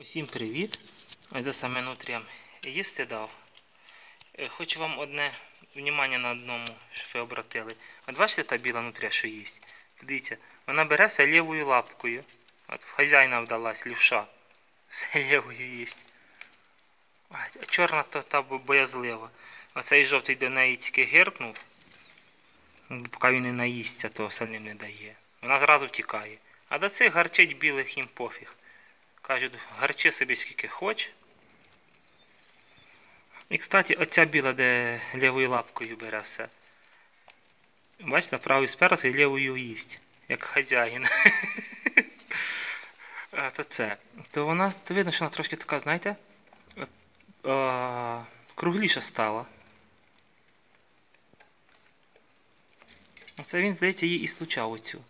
Усім привіт! Ось за саме нутріям їсти дав. Е, Хочу вам одне внимання на одному, щоб ви обратили. От бачите та біла нутря, що їсть? Дивіться, вона бере все лівою лапкою. От в хазяїна вдалась лівша. Все лівою їсть. А а чорна то та боязлива. Оцей жовтий до неї тільки гиркнув. Ну, Поки він не наїсться, то остальним не дає. Вона зразу втікає. А до цих гарчить білих їм пофіг. Кажуть, гарчи собі скільки хоч. І, кстати, оця біла, де лівою лапкою бере все. Бачите, правою сперся і лівою їсть, як хазяїн. То це. То вона, то видно, що вона трошки така, знаєте, кругліша стала. Оце він, здається, її і случав оцю.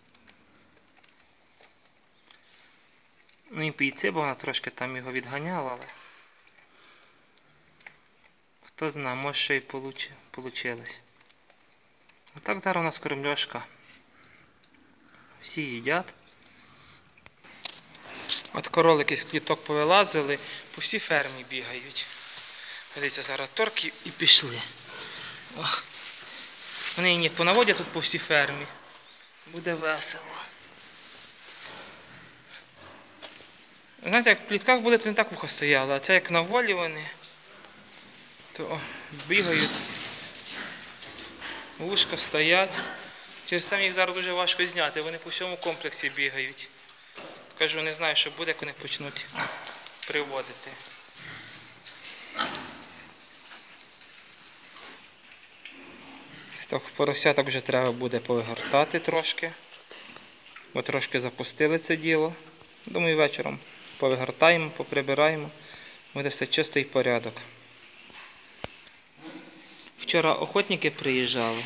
Ну і пійці, бо вона трошки там його відганяла, але. Хто знає, може ще й получи... получилось. А так зараз у нас кормльошка. Всі їдять. От королики з кліток повилазили, по всій фермі бігають. Дивіться, зараз торки і пішли. Вони її понаводять тут по всій фермі. Буде весело. Знаєте, як в плітках буде, то не так вухо стояло, а це як на волі вони, то бігають, вушка стоять. Через це їх зараз дуже важко зняти, вони по всьому комплексі бігають. Кажу, не знаю, що буде, як вони почнуть приводити. Так, поросяток вже треба буде повигортати трошки. Бо трошки запустили це діло. Думаю, вечором повигортаємо, поприбираємо. Буде все чистий порядок. Вчора охотники приїжджали,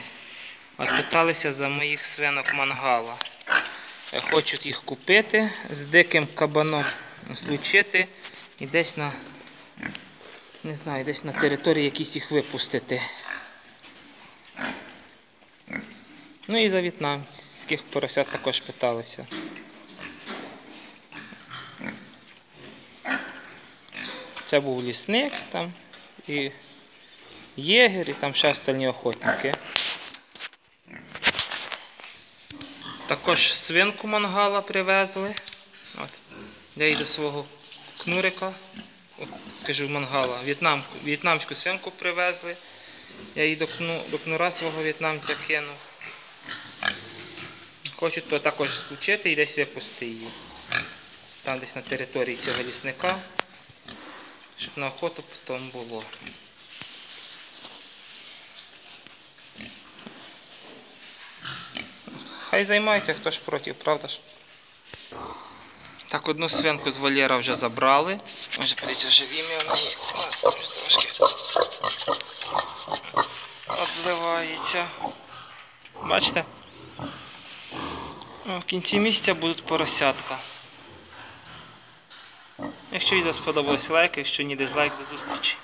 а питалися за моїх свинок мангала. Хочуть їх купити, з диким кабаном случити і десь на, не знаю, десь на території якісь їх випустити. Ну і за в'єтнамських поросят також питалися. Це був лісник там і єгер, і там ще остальні охотники. Також свинку мангала привезли. От. Я їй до свого кнурика, о, кажу мангала, в'єтнамку, в'єтнамську свинку привезли. Я її до, кну, до кнура свого в'єтнамця кинув. Хочуть то також скучити і десь випусти її. Там десь на території цього лісника щоб на охоту потім було. Хай займається, хто ж проти, правда ж? Так, одну свинку з вольєра вже забрали. Може, подивіться, живі ми в неї. От, трошки обливається. Бачите? В кінці місяця будуть поросятка. Якщо відео сподобалось лайк, якщо ні дизлайк, до зустрічі.